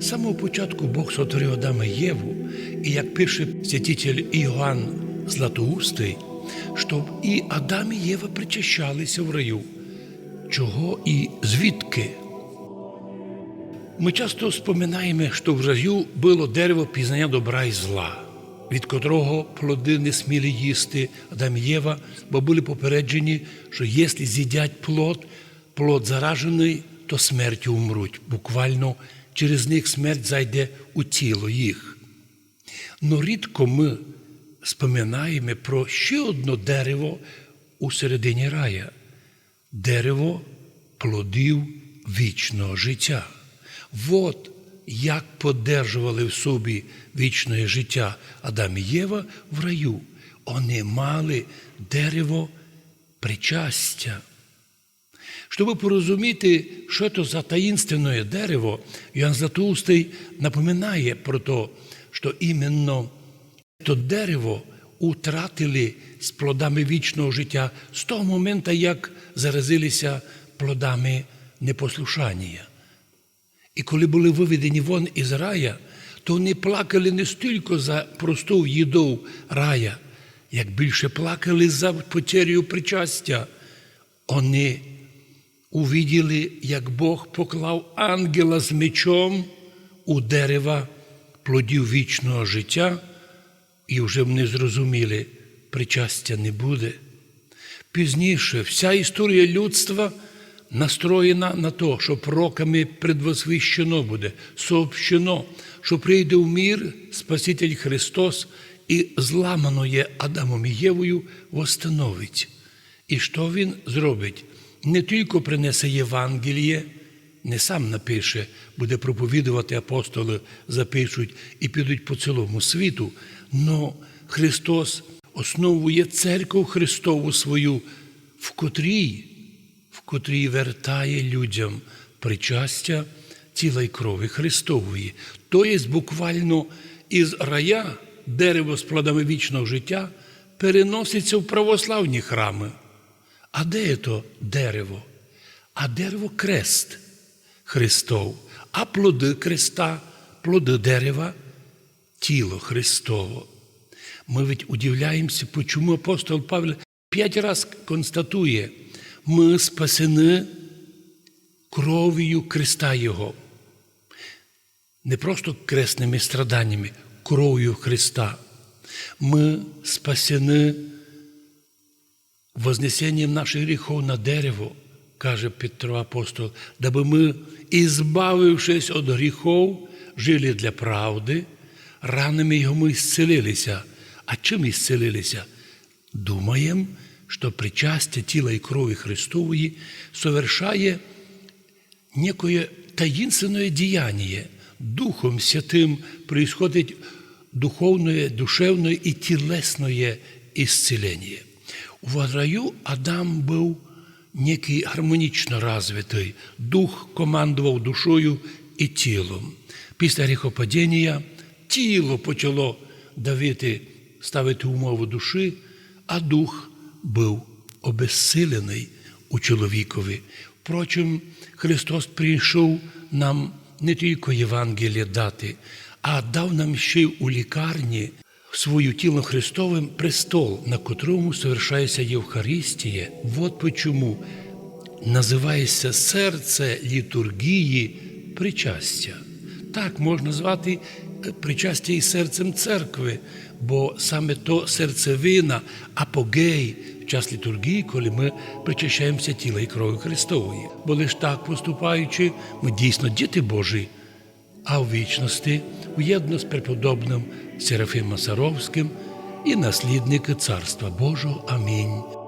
З самого початку Бог сотворив Адама і Єву, і як пише святитель Іоанн Златоустий, щоб і Адам і Єва причащалися в раю. Чого і звідки? Ми часто споминаємо, що в раю було дерево пізнання добра і зла, від котрого плоди не сміли їсти Адам і Єва, бо були попереджені, що якщо з'їдять плод, плод заражений, то смертю умруть. Буквально через них смерть зайде у тіло їх. Но рідко ми споминаємо про ще одне дерево у середині рая дерево плодів вічного життя. От як подержували в собі вічне життя Адам і Єва в раю. Вони мали дерево причастя. Щоб порозуміти, що це за таїнственне дерево, Йоанн Златоустий напоминає про те, що іменно то дерево утратили з плодами вічного життя з того моменту, як заразилися плодами непослушання. І коли були виведені вон із рая, то вони плакали не стільки за просту їду рая, як більше плакали за потерю причастя. Вони увиділи, як Бог поклав ангела з мечом у дерева плодів вічного життя, і вже вони зрозуміли, причастя не буде. Пізніше вся історія людства настроєна на те, що пророками предвосвіщено буде, сообщено, що прийде в мір Спаситель Христос і зламаноє Адамом і Євою восстановить. І що Він зробить? Не тільки принесе Євангеліє, не сам напише, буде проповідувати апостоли, запишуть і підуть по цілому світу, но Христос основує церкву Христову свою, в котрій, в котрій вертає людям причастя тіла й крові Христової. Тобто буквально із рая дерево з плодами вічного життя переноситься в православні храми. А де це дерево? А дерево крест Христов, а плоди креста, плоди дерева тіло Христово. Ми ведь удивляємося, чому апостол Павел п'ять разів констатує, ми спасені кров'ю креста Його. Не просто кресними страданнями, кров'ю Христа. Ми спасені вознесением наших гріхов на дерево, каже Петро апостол, даби ми, ізбавившись від гріхов, жили для правди, ранами його ми ісцелилися. А чим ісцелилися? Думаємо, що причастя тіла і крові Христової совершає некое таинственное деяние. Духом Святым происходит духовное, душевное и тілесное исцеление. У раю Адам був некий гармонічно розвитий, дух командував душою і тілом. Після гріхопадіння тіло почало давити, ставити умову душі, а дух був обезсилений у чоловікові. Впрочем, Христос прийшов нам не тільки Євангеліє дати, а дав нам ще й у лікарні свою тіло Христовим престол, на котрому совершається Євхаристія. Вот почому називається серце літургії причастя. Так можна звати причастя і серцем церкви, бо саме то серцевина, апогей в час літургії, коли ми причащаємося тіла і крові Христової. Бо лиш так поступаючи, ми дійсно діти Божі, а в вічності уєдно з преподобним Серафимом Саровським і наслідники Царства Божого. Амінь.